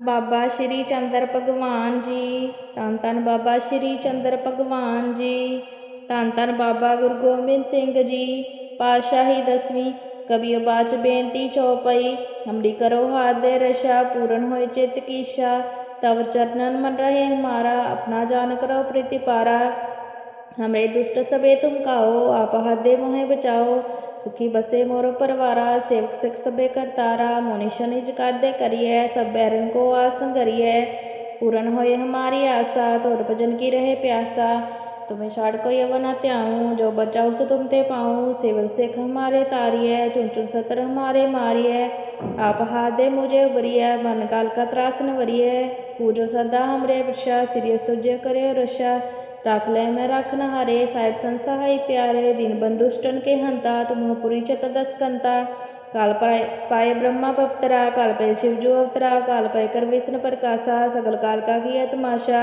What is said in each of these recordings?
ਬਾਬਾ ਸ਼੍ਰੀ ਚੰਦਰ ਭਗਵਾਨ ਜੀ। ਤਨ ਤਨ ਬਾਬਾ ਸ਼੍ਰੀ ਚੰਦਰ ਭਗਵਾਨ ਜੀ। ਤਨ ਤਨ ਬਾਬਾ ਗੁਰੂ ਗੋਬਿੰਦ ਸਿੰਘ ਜੀ। ਪਾਤਸ਼ਾਹੀ ਦਸਵੀਂ ਕਬੀ ਬਾਚ ਬੇਨਤੀ ਚੋਪਈ। ਹਮਰੀ ਕਰੋ ਹਾਥ ਦੇ ਰਸ਼ਾ, ਪੂਰਨ ਹੋਏ ਚਿਤ ਕੀਸ਼ਾ। ਤਵ ਚਰਨਨ ਮਨ ਰਹੇ ਹਮਾਰਾ, ਆਪਣਾ ਜਾਨ ਕਰੋ ਪ੍ਰੀਤਿ ਪਾਰਾ ਹਮਰੇ ਦੁਸ਼ਟ ਸਬੇ ਤੁਮ ਕਾਓ, ਆਪ ਹਾਦੇ ਮੋਹਿ ਬਚਾਓ। सुखी बसे मोर परवारा, सेवक सिख सभे करतारा, मुनि निज दे करिए, सब बैरन को आसन करिए। पूर्ण होए हमारी आशा, तोर भजन की रहे प्यासा। तुम्हें शाड़ को यवन त्याऊँ, जो बचाओ सो तुम ते पाऊँ। सेवक सिख हमारे तारिय चुन चुन सत्र हमारे मारिय आप हाथ दे मुझे उबरिय मन काल का त्रास न वरिय पूजो सदा हमरे प्रशा सिरियस तुझे करे रशा राखले मैं रख न हरे साहिब संसहाय प्यारे दिन बंदुष्टन के हंता तुम पुरी चत दस कंता काल पाए पाए ब्रह्मा पवतरा काल पाय शिवजो अवतरा काल पाय कर विष्णु प्रकाशा सकल काल का किया तमाशा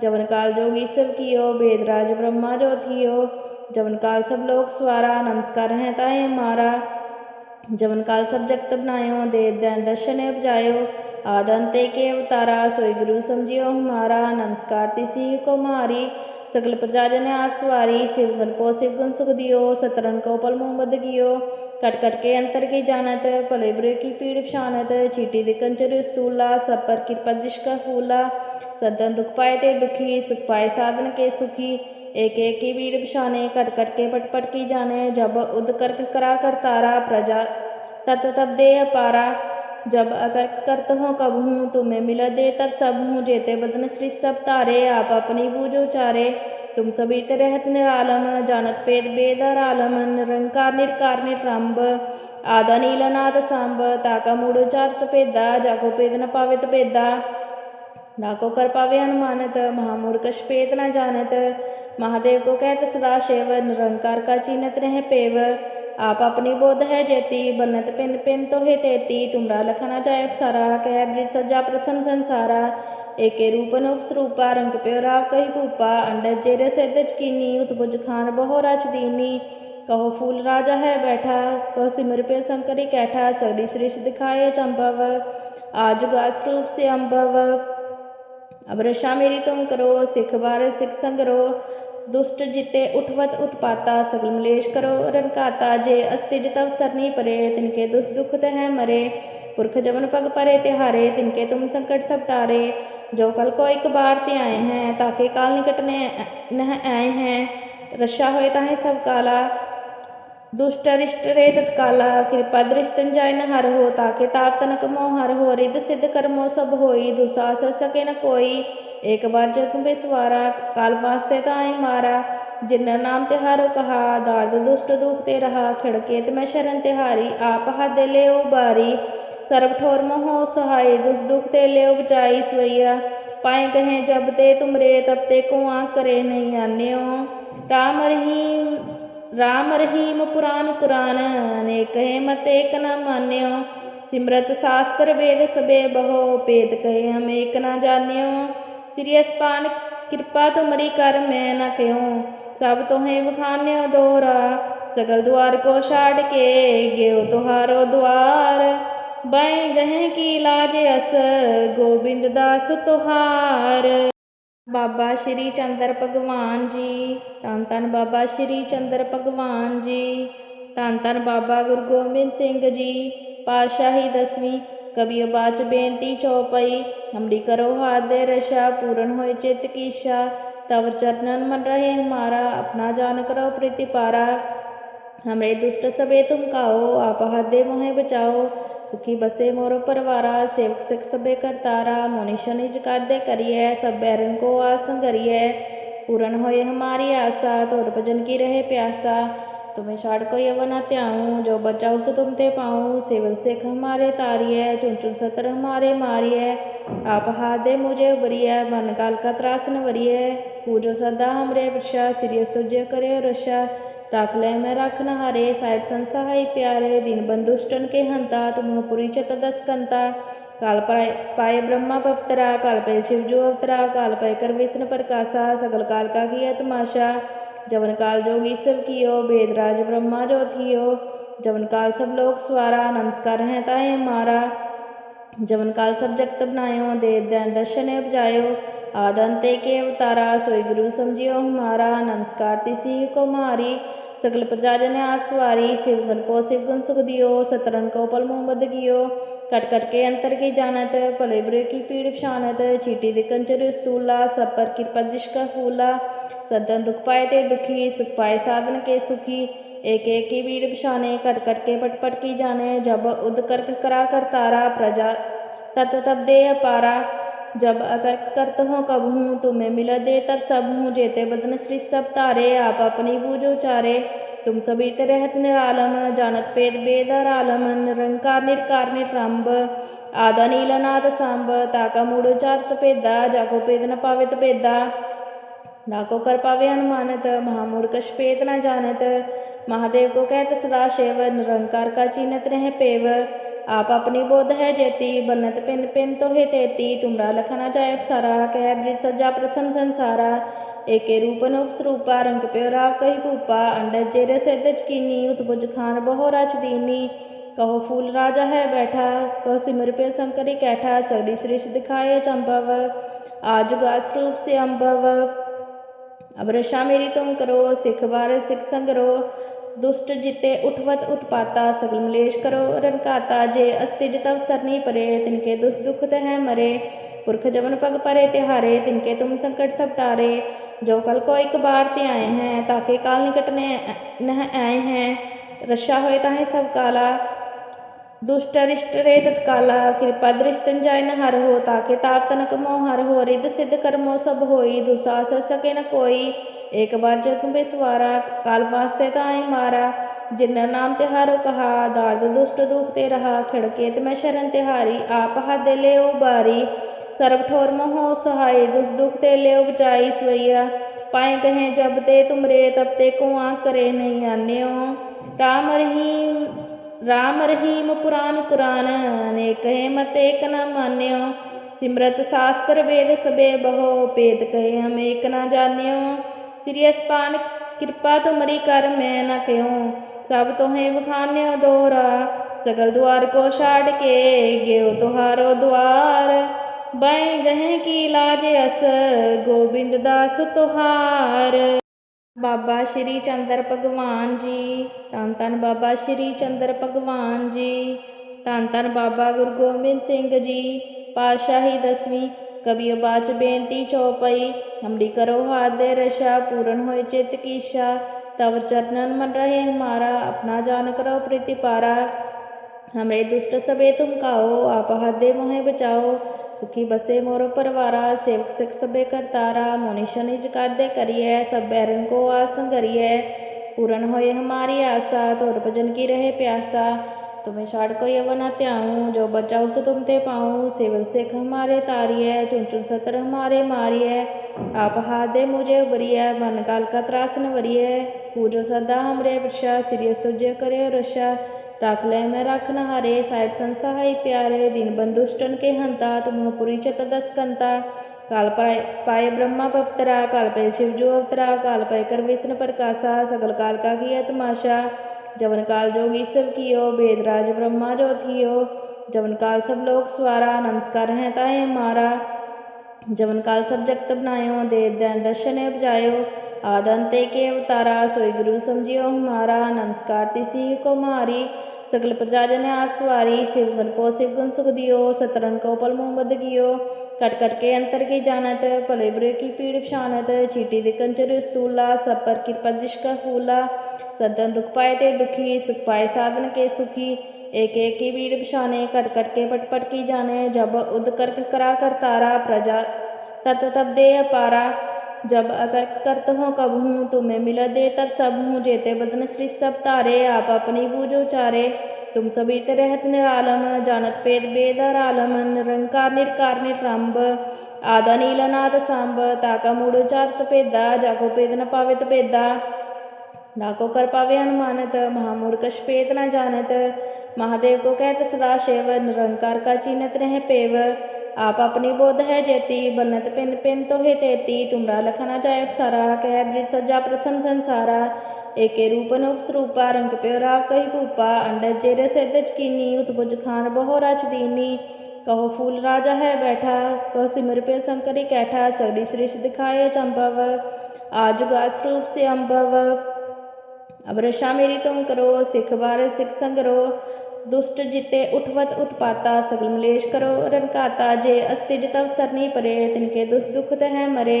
जवन काल जोगी सब कियो भेदराज ब्रह्मा जो थियो जवन काल सब लोग स्वारा नमस्कार है ताए हमारा जवन काल सब जगत बनायो दे दर्शन उपजायो आदंते के अवतारा सोई गुरु समझियो हमारा, नमस्कार तिसी को मारी। सकल प्रजाजन आप सवारी शिवगन को शिवगुण सुख दियो सतरन को पल मोहम्मद गियो। कट कट के अंतर की जानत भले बुरे की पीड़ पछानत, चीटी दे कंचर स्थूला सब पर कृपा दृश का फूला। सदन दुख पाए ते दुखी, सुख पाए साधन के सुखी। एक एक की भीड़ पछाने, कट कट के पट पट की जाने। जब उद करक करा कर तारा, प्रजा तत तब दे अपारा। जब अगर करत हो कब हूँ तुम्हें मिला दे तर सब हूँ जेते बदन श्री सब तारे, आप अपनी बूझ उचारे तुम सभी रहत निरालम, जानत पेद बेदर आलम, निरंकार निरकार निरंब आदा नीलनाद सांब, ताका मूड़ चारत पेदा जाको पेद न पावित पेदा। नाको कर पावे अनुमानत महामूढ़ कश पेद न जानत। महादेव को कहत सदा शिव, निरंकार का चीनत रह पेव। आप अपनी बोध है जेती बनत पिन पिन तो हे तेती, तुमरा लखना जाय सारा कह वृत सज्जा प्रथम संसारा। एके रूपन उपसरूपा रंग प्योरा कही भूपा अंडज जेरे सिद्ध चकीनी उत्बुज खान बहु रच दीनी। कहो फूल राजा है बैठा, कहो सिमर पे शंकरी कैठा सगड़ी सृष्टि दिखाए चंभव, आज रूप से अम्भव अब रशा मेरी तुम करो, सिख बार सिख संगरो दुष्ट जिते उठवत उत्पाता, सगल मलेश करो रनकाता जे अस्तिज तब सरनी परे, तिनके दुष्ट दुख तह मरे। पुरख जवन पग परे तिहारे, तिनके तुम संकट सब टारे। जो कल को एक बार ते आए हैं, ताके काल निकट ने आए हैं। रशा होए ताहे सब काला। दुष्ट अरिष्ट रे तत्काला, कृपा दृष्टन जाय न हर हो, ताके ताप तनक मोह हर हो, रिद सिद्ध कर्मो सब होई दुसास सके न कोई। एक बार जतन बेसवारा काल वास्ते ताई मारा जिन्ना नाम तिहारो कहा दार्द दुष्ट दुख ते रहा खिड़के ते मैं शरण तिहारी आप हाथ ले ओ बारी सर्व ठोर मोह सहाय दुस दुख ते ले बचाई सवैया पाए कहें जब ते तुमरे तब ते को आँख करे नहीं आने राम रहीम राम रहीम पुराण कुरान अनेक कहे मत एक न मान्यो सिमरत शास्त्र वेद सबे बहो पेद कहे हम एक न ਸ੍ਰੀ ਅਸਪਾਨ ਕਿਰਪਾ ਤੁਮਰੀ ਕਰ ਮੈਂ ਨਾ ਕਹਿਉ ਸਭ ਤੋਹੇ ਵਖਾਨਿਓ ਦੋਰਾ, ਸਗਲ ਦੁਆਰ ਕੋ ਛਾੜ ਕੇ ਗਿਓ ਤੁਹਾਰੋ ਦੁਆਰ। ਬੈ ਗਹਿ ਕੀ ਲਾਜ ਅਸ, ਗੋਬਿੰਦ ਦਾਸ ਤੁਹਾਰ। ਬਾਬਾ ਸ਼੍ਰੀ ਚੰਦਰ ਭਗਵਾਨ ਜੀ ਤਨ ਤਨ ਬਾਬਾ ਸ਼੍ਰੀ ਚੰਦਰ ਭਗਵਾਨ ਜੀ ਤਨ ਤਨ ਬਾਬਾ ਗੁਰੂ ਗੋਬਿੰਦ ਸਿੰਘ ਜੀ ਪਾਸ਼ਾਹੀ ਦਸਵੀਂ कभी बाच बेनती चौपाई हमरी करो हादे रशा पूर्ण हो चित की इच्छा चरणन मन रहे हमारा, अपना जान करो प्रीतिपारा हमरे दुष्ट सबे तुम काओ, आप हादे मोहे बचाओ। सुखी बसे मोरो परवारा, सेवक सिख सबे करतारा। मोनि शनिज कर दे करिए, सब बैरन को आसन करिए पूर्ण होए हमारी आशा, तोर भजन की रहे प्यासा। तो मैं शाड़ को ये बनाते आऊँ, जो बच्चा उसे तुम ते पाऊँ। सेवक सेख हमारे तारी है, चुन चुन सतर हमारे मारिय आप हादे मुझे बरिय मन काल का त्रास न वरिय पूजो सदा हमरे प्रशा सीरियस तुझे करे रशा राख ले मैं राख न हारे, साहिब संसहाय प्यारे। दिन बंधुष्टन के हंता, तुम पुरी चत दस कंता। काल पाए पाए ब्रह्मा पवतरा, काल पाए शिवजू अवतरा, काल पाए कर विष्णु प्रकाशा। सकल काल का किया तमाशा। जवन काल जोगी सब हो वेदराज ब्रह्मा जो हो। जवन काल सब लोग स्वारा, नमस्कार है ताए हमारा। जवन काल सब जगत बनायो दे दर्शन उपजायो आदंते के अवतारा सोई गुरु समझियो हमारा। नमस्कार तिशी को मारी, सकल प्रजाजन आप सवारी। शिवगन को शिवगन सुख दियो सतरन को पल मोहम्मद गियो। कट कट के अंतर की जानत, भले बुरे की पीड़ पछानत, चीटी दे कंचर स्तूला, सब पर कृपा दृश का फूला। सदन दुख पाए ते दुखी, सुख पाए साधन के सुखी। एक एक की भीड़ पछाने, कट कट के पट पट की जाने। जब उद करक करा कर तारा, प्रजा तत तब दे अपारा। जब अगर करत हो कब हूँ, तुम्हें मिल दे तर सब हूँ। जेते बदन श्री सब तारे, आप अपनी बूझ उचारे तुम सभी रहत निरालम जानत पेद बेदर आलम निरंकार निरकार निरंब आदा नीलनाद सांब ताका मूड़ चारत पेदा जाको पेद न पावित पेदा नाको कर पावे अनुमानत महामूढ़ कश पेद न जानत महादेव को कहत सदा शिव निरंकार का चीनत रह पेव आप अपनी बोध है जेती बनत पिन पिन तो हे तेती, तुमरा लखना जाय सारा कह ब्रिज सज्जा प्रथम संसारा। एके रूपन उपसरूपा रंग प्योरा कही भूपा अंडज जेरे सिद्ध चकीनी उतबुज खान बहु राज दीनी। कहो फूल राजा है बैठा, कहो सिमर पे शंकरी कैठा सगड़ी सृष दिखाए चंभव, आज गाछ रूप से अम्भव अब रशा मेरी तुम करो, सिख बार सिख संगरो दुष्ट जिते उठवत उत्पाता, सगल मलेश करो रनकाता जे अस्तिज तब सरनी परे, तिनके दुष्ट दुख तह मरे। पुरख जवन पग परे तिहारे, तिनके तुम संकट सब टारे। जो कल को एक बार ते आए हैं, ताके काल निकट ने आए हैं। रशा होए ताहे सब काला। दुष्ट अरिष्ट रे तत्काला, कृपा दृष्टन जाय न हर हो, ताके ताप तनक मोह हर हो, रिद सिद्ध कर्मो सब होई दुसास सके न कोई। एक बार जतन बेसवारा काल वास्ते ताई मारा जिन्ना नाम तिहारो कहा दार्द दुष्ट दुख ते रहा खड़के ते मैं शरण तिहारी आप हाथ ले ओ बारी सर्व ठोर मोह सहाय दुस दुख ते ले बचाई सवैया पाए कहें जब ते तुमरे तब ते को करे नहीं आने राम रहीम राम रहीम पुराण कुरान अनेक कहे मत एक न मान्यो सिमरत शास्त्र वेद सबे बहो पेद कहे हम एक न जान्यो ਸ੍ਰੀ ਅਸਪਾਨ ਕਿਰਪਾ ਤੁਮਰੀ ਕਰ ਮੈਂ ਨਾ ਕਿਉ ਸਭ ਤੋਹੇ ਬਖਾਨਿਓ ਦੋਰਾ ਸਗਲ ਦੁਆਰ ਕੋ ਛਾੜ ਕੇ ਗਿਓ ਤੁਹਾਰੋ ਦੁਆਰ ਬੈ ਗਹਿ ਕੀ ਲਾਜ ਅਸ ਗੋਬਿੰਦ ਦਾਸ ਤੁਹਾਰ ਬਾਬਾ ਸ਼੍ਰੀ ਚੰਦਰ ਭਗਵਾਨ ਜੀ ਤਨ ਤਨ ਬਾਬਾ ਸ਼੍ਰੀ ਚੰਦਰ ਭਗਵਾਨ ਜੀ ਤਨ ਤਨ ਬਾਬਾ ਗੁਰੂ ਗੋਬਿੰਦ ਸਿੰਘ ਜੀ ਪਾਤਸ਼ਾਹੀ ਦਸਵੀਂ कभी बाच बेनती चौपई हमरी करो हाथ दे रशा पूर्ण हो चित कीशा। तब चरणन मन रहे हमारा, अपना जान करो प्रीति पारा। हमरे दुष्ट सबे तुम काओ, आप हाथ दे मोहे बचाओ। सुखी बसे मोरो परवारा, सेवक सिख सबे करतारा। मोनिश निज कर दे करिए, सब बैरन को आसन करिए। पूर्ण होए हमारी आशा, तोर भजन की रहे प्यासा। तुम्हें छाड़ को यवन त्याऊँ जो बचा उसे तुम ते पाऊँ। सेवक सिख हमारे तारी है, चुन चुन सत्र हमारे मारिय आप हाथ दे मुझे उबरिय मन काल का त्रासन वरिय पूजो सदा हमरे वृषा सिरियस तुझे करे रशा रख ले मैं रख न हारे, साहिब संसहाय प्यारे। दिन बंधुष्टन के हंता, तुम पुरी चत दस कंता। काल पाए पाए ब्रह्मा पवतरा काल पे शिवजो अवतरा, काल पाए कर विष्णु प्रकाशा। सगल काल का किया तमाशा। जवन काल जोग ईश्वर कियो वेदराज ब्रह्मा जो हो जवन काल सब लोग स्वारा, नमस्कार है ताए मारा। जवन काल सब जगत बनायो दैन दर्शन उपजायो। आदंते के अवतारा सोई गुरु समझियो हमारा। नमस्कार तिसी को मारी। सकल प्रजाजन आप सवारी शिवगन को शिवगुण सुख दियो सतरन को पल मोहम्मद गियो। कट कट के अंतर की जानत भले बुरे की पीड़ पछानत, चीटी दे कंचर स्तूला, सब पर कृपा दृश का फूला। सदन दुख पाए ते दुखी, सुख पाए साधन के सुखी। एक एक की भीड़ पछाने, कट कट के पट पट की जाने। जब उद करक करा कर तारा, प्रजा तत तब दे अपारा। जब अगर करत हो कब हूँ, तुम्हें मिल दे तर सब हूँ, जेते बदन श्री सब तारे, आप अपनी बूझ उचारे तुम सभी रहत निरालम, जानत पेद बेदर आलम, निरंकार निरकार निरंब आदा नीलनाद सांब, ताका मूड़ चारत पेदा जाको पेद न पावित पेदा नाको कर पावे अनुमानत महामूढ़ कश पेद न जानत। महादेव को कहत सदा शिव, निरंकार का चीनत रह पेव। आप अपनी बोध है जेती बनत पिन पिन तो हे तेती। तुमरा लखना जाय सारा कह ब्रिज सज्जा प्रथम संसारा। एके रूपन उपसरूपा रंग प्योरा कही भूपा अंडज जेरे सिद्ध चकीनी उतबुज खान बहु राज दीनी। कहो फूल राजा है बैठा, कहो सिमर पे शंकरी कैठा। सगड़ी सृष्टि दिखाए चंपव, आज गात रूप से अम्भव अब रशा मेरी तुम करो, सिख बार सिख संगरो। दुष्ट जिते उठवत उत्पाता, सगल मलेश करो रनकाता जे अस्तिज तव सरनी परे, तिनके दुष दुख तह मरे।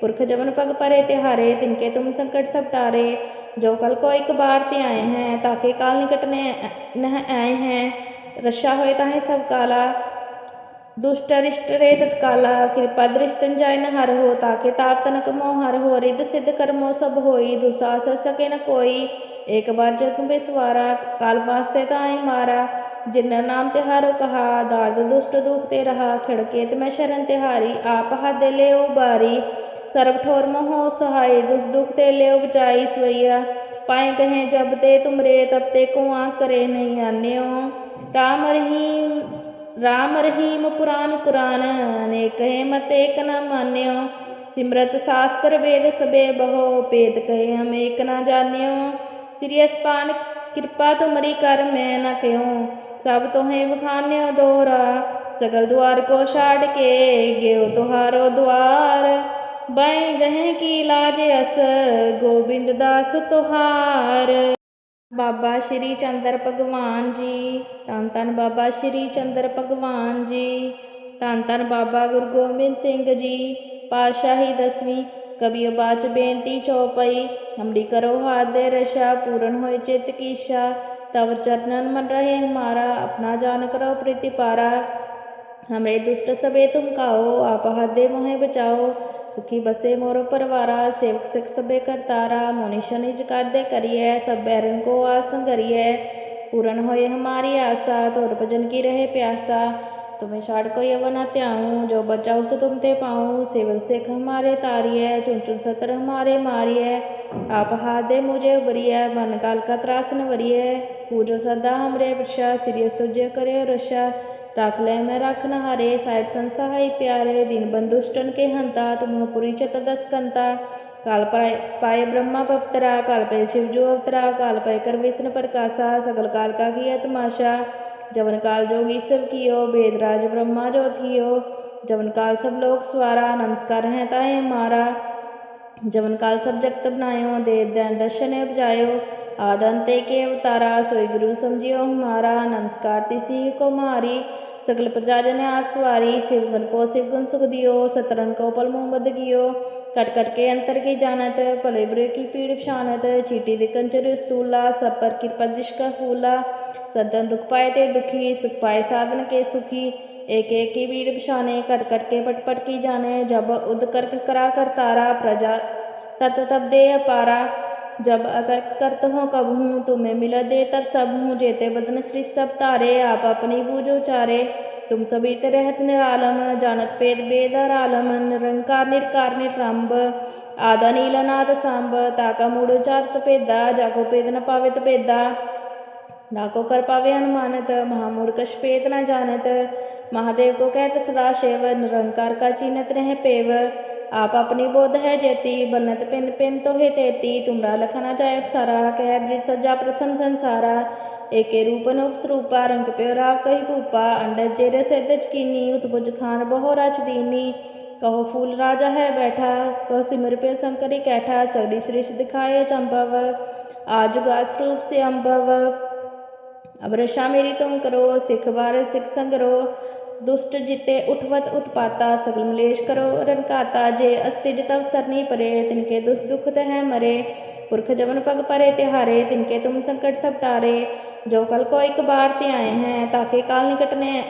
पुरख जवन पग परे तिहारे, तिनके तुम संकट सब टारे। जो कल को एक बार ते आए हैं, ताके काल निकट ने आए हैं। रशा होए ताहे सब काला। दुष्ट अरिष्ट रे तत्काला, कृपा दृष्टन जाय न हर हो, ताके ताप तनक मोह हर हो, रिद सिद्ध कर्मो सब होई दुसास सके न कोई। एक बार जतन बेसवारा काल वास्ते ताई मारा जिन्ना नाम तिहारो कहा दार्द दुष्ट दुख ते रहा खड़के ते मैं शरण तिहारी आप हाथ ले ओ बारी सर्व ठोर मोह सहाय दुष दुख ते ले बचाई सवैया पाए कहें जब ते तुमरे तब ते को आँख करे नहीं आने राम रहीम राम रहीम पुराण कुरान अनेक कहे मत एक न मान्यो सिमरत शास्त्र वेद सबे बहो पेद कहे हम एक न जान्यो श्री अस्पान किरपा तुमरी कर मैं न कहूँ सब तुहें बखान्यो दोहरा सगल द्वार को छाड़ के गेव तुहारो द्वार बाएं गहें की लाज अस गोबिंद दास तुहार ਬਾਬਾ ਸ਼੍ਰੀ ਚੰਦਰ ਭਗਵਾਨ ਜੀ ਧੰਨ ਧੰਨ ਬਾਬਾ ਸ਼੍ਰੀ ਚੰਦਰ ਭਗਵਾਨ ਜੀ ਧੰਨ ਧੰਨ ਬਾਬਾ ਗੁਰੂ ਗੋਬਿੰਦ ਸਿੰਘ ਜੀ ਪਾਤਸ਼ਾਹੀ ਦਸਵੀਂ कभी बाच बेनती चौपाई हमरी करो हाथ दे रशा, पूर्ण हो चित કીશા तब चरणन मन रहे हमारा, अपना जान करो प्रीति पारा। हमरे दुष्ट सबे तुम काओ, आप हादे मोहे बचाओ। सुखी बसे मोरो परवारा, सेवक सिख सबे करतारा। मोनिशन निज कर दे करिए, सब बैरन को आसन करिए। पूर्ण होए हमारी आशा तो भजन की रहे प्यासा। तुम्हें छाड़ को यवन त्याऊँ जो बचाओ सो तुम ते पाऊँ। सेवक सिख हमारे तारिय चुन चुन सतर हमारे मारिय आप हाथ दे मुझे बरिय मन काल का त्रास न वरिय पूजो सदा हमरे प्रशा सिरियस तुझे करे रशा रख ले मैं रख हारे, साहिब संसहाय प्यारे। दिन बंधुष्टन के हंता, तुम पुरी चत दस कंता। काल पाए पाए ब्रह्मा पवतरा काल पे शिवजो अवतरा, काल पाए कर विष्णु प्रकाशा। सकल काल का किया तमाशा। जवन काल जोगी सब कियो वेदराज ब्रह्मा जो थियो। जवन काल सब लोग स्वारा, नमस्कार है ताए मारा। जवन काल सब जगत बनायो, दे दर्शन उपजायो। आदंते के अवतारा सोई गुरु समझियो हमारा। नमस्कार तिसी को मारी। सकल प्रजाजन आप सवारी, शिवगन को शिवगुण सुख दियो, सतरन को पल मोहम्मद कियो कट कट के अंतर की जानत भले बुरे की पीड़ पछानत, चीटी दे कंचर स्तूला, सब पर कृपा दृश का फूला। सदन दुख पाए ते दुखी, सुख पाए साधन के सुखी। एक एक की भीड़ पछाने, कट कट के पट पट की जाने। जब उद करक करा कर तारा, प्रजा तत तब दे अपारा। जब अगर करत हो कब हूँ तुम्हें मिल दे तर सब हूँ जेते बदन श्री सब तारे आप अपनी बूझो चारे तुम सभी रहत निरालम जानत पेद बेदर आलम, निरंकार निरकार निरंब आदा नील नाद सांब, ताका मूड़ चारत पेदा जाको पेद न पावित पेदा नाको कर पावे अनुमानत महामूढ़ कश पेद न जानत। महादेव को कहत सदा शिव, निरंकार का चिन्हत रह पेव। आप अपनी बोध है जेती बनत पिन पिन तो हे तेती। तुमरा लखना जाय सारा कह ब्रिज सज्जा प्रथम संसारा। एके रूपन उपसरूपा रंग प्योरा कही भूपा अंडज जेरे से दचकीनी उत्भुज खान बहु रच दीनी कहो फूल राजा है बैठा, कहो सिमर पे शंकरी कैठा। सगड़ी सृष्टि दिखाए चंपव, आज रूप से अम्भव अब रशा मेरी तुम करो, सिख बार सिख संगरो। दुष्ट जिते उठवत उत्पाता, सगल मलेश करो रनकाता जे अस्तिज तव सरनी परे, तिनके दुष दुख तह मरे। पुरख जवन पग परे तिहारे, तिनके तुम संकट सब टारे। जो कल को एक बार ते आए हैं, ताके काल निकट ने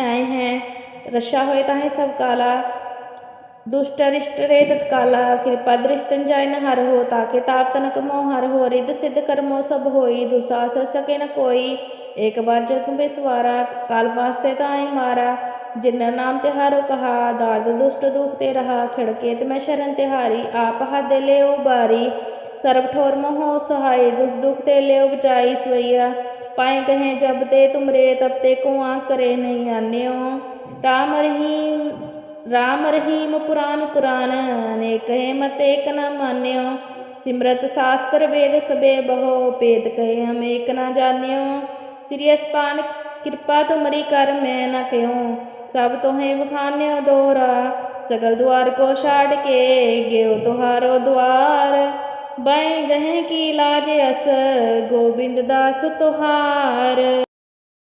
आए हैं। रशा होए ताहे सब काला। दुष्ट रिष्ट रे तत्काला, कृपा दृष्टन जाय न हर हो, ताके ताप तनक मोह हर हो, रिद सिद्ध कर्मो सब होई दुसास सके न कोई। एक बार जतन बेसवारा काल वास्ते ताई मारा जिन्ना नाम तिहारो कहा दार्द दुष्ट दुख ते रहा खड़के ते मैं शरण तिहारी आप हाथ ले ओ बारी सर्व ठोर मोह सहाय दुष दुख ते ले बचाई सवैया पाए कहें जब ते तुमरे तब ते को आँख करे नहीं आने राम रहीम राम रहीम पुराण कुरान अनेक कहे मत एक न मान्यो सिमरत शास्त्र वेद सबे बहो पेद कहे हम एक न जान्यो श्री अस्पान कृपा तुम्हारी कर मैं ना कहूँ सब तुहें तो बखान्यो दोरा सकल द्वार को छाड़ के गेव तुहारो द्वार बाएँ गहें की लाज अस गोबिंद दास तुहार